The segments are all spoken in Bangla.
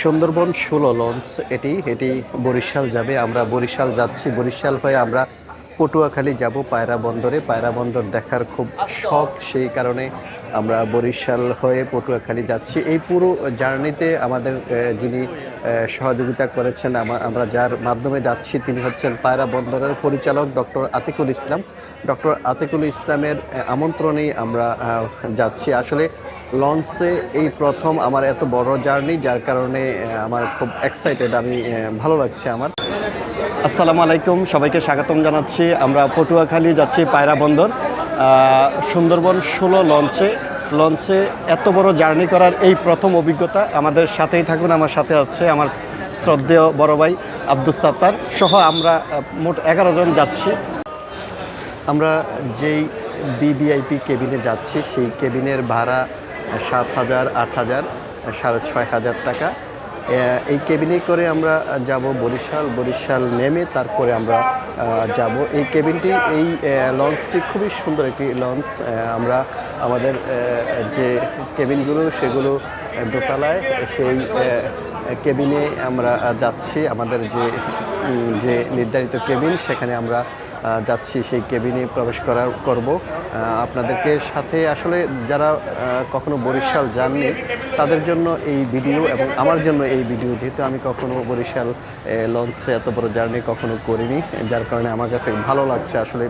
সুন্দরবন ষোলো লঞ্চ এটি এটি বরিশাল যাবে। আমরা বরিশাল যাচ্ছি। বরিশাল হয়ে আমরা পটুয়াখালী যাব পায়রা বন্দরে। পায়রা বন্দর দেখার খুব শখ, সেই কারণে আমরা বরিশাল হয়ে পটুয়াখালী যাচ্ছি। এই পুরো জার্নিতে আমাদের যিনি সহযোগিতা করেছেন আমরা যার মাধ্যমে যাচ্ছি, তিনি হচ্ছেন পায়রা বন্দরের পরিচালক ডক্টর আতিকুল ইসলাম। ডক্টর আতিকুল ইসলামের আমন্ত্রণেই আমরা যাচ্ছি। আসলে লঞ্চে এই প্রথম আমার এত বড় জার্নি, যার কারণে আমার খুব এক্সাইটেড আমি ভালো লাগছে আমার। আসসালামু আলাইকুম, সবাইকে স্বাগতম জানাচ্ছি। আমরা পটুয়াখালী যাচ্ছি পায়রা বন্দর। সুন্দরবন ষোলো লঞ্চে। লঞ্চে এত বড় জার্নি করার এই প্রথম অভিজ্ঞতা আমাদের সাথেই থাকুন, আমার সাথে আছে আমার শ্রদ্ধেয় বড় ভাই আব্দুল সাত্তার সহ আমরা মোট এগারো জন যাচ্ছি। আমরা যেই বিবিআইপি কেবিনে যাচ্ছি, সেই কেবিনের ভাড়া সাত হাজার, আট হাজার, সাড়ে ছয় হাজার টাকা। এই কেবিনে করে আমরা যাব বরিশাল বরিশাল নেমে তারপরে আমরা যাব। এই কেবিনটি এই লঞ্চটি খুবই সুন্দর একটি লঞ্চ আমরা আমাদের যে কেবিনগুলো সেগুলো দোতলায়, সেই কেবিনে আমরা যাচ্ছি। আমাদের যে যে নির্ধারিত কেবিন সেখানে আমরা যাচ্ছি, সেই কেবিনে প্রবেশ করার, করব। আপনাদেরকে সাথে আসলে যারা কখনো বরিশাল যাননি, তাদের জন্য এই ভিডিও এবং আমার জন্য এই ভিডিও, যেহেতু আমি কখনো বরিশাল লঞ্চে এত বড় জার্নি কখনো করিনি, যার কারণে আমার কাছে ভালো লাগছে আসলে।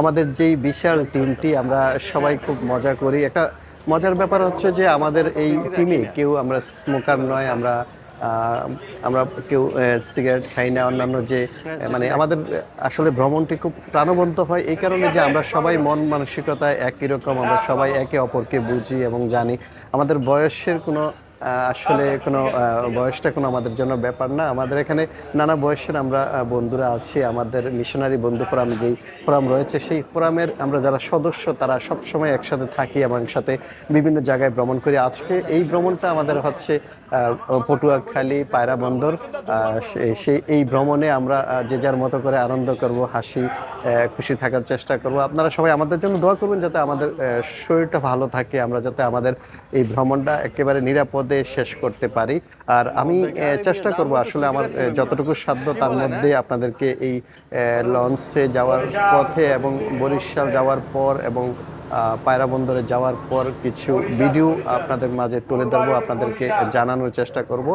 আমাদের যেই বিশাল টিমটি, আমরা সবাই খুব মজা করি। একটা মজার ব্যাপার হচ্ছে যে আমাদের এই টিমে কেউ আমরা স্মোকার নয়, আমরা আমরা কেউ সিগারেট খাই না অন্যান্য যে মানে আমাদের আসলে ভ্রমণটি খুব প্রাণবন্ত হয় এই কারণে যে আমরা সবাই মন মানসিকতায় একই রকম আমরা সবাই একে অপরকে বুঝি এবং জানি। আমাদের বয়সের কোনো আসলে কোনো আহ, বয়সটা কোনো আমাদের জন্য ব্যাপার না। আমাদের এখানে নানা বয়সের আমরা বন্ধুরা আছি। আমাদের মিশনারি বন্ধু ফোরাম যেই ফোরাম রয়েছে সেই ফোরামের আমরা যারা সদস্য তারা সব সময় একসাথে থাকি এবং একসাথে বিভিন্ন জায়গায় ভ্রমণ করি। আজকে এই ভ্রমণটা আমাদের হচ্ছে পটুয়াখালী পায়রা বন্দর। সেই এই ভ্রমণে আমরা যে যার মতো করে আনন্দ করব হাসি খুশি থাকার চেষ্টা করব। আপনারা সবাই আমাদের জন্য দোয়া করবেন যাতে আমাদের শরীরটা ভালো থাকে। আমরা যাতে আমাদের এই ভ্রমণটা একেবারে নিরাপদে মধ্যে শেষ করতে পারি। আর আমি চেষ্টা করব আসলে আমার যতটুকু সাধ্য তার মধ্যে আপনাদেরকে এই লঞ্চে যাওয়ার পথে এবং বরিশাল যাওয়ার পর এবং পায়রা বন্দরে যাওয়ার পর কিছু ভিডিও আপনাদের মাঝে তুলে ধরবো, আপনাদেরকে জানানোর চেষ্টা করব।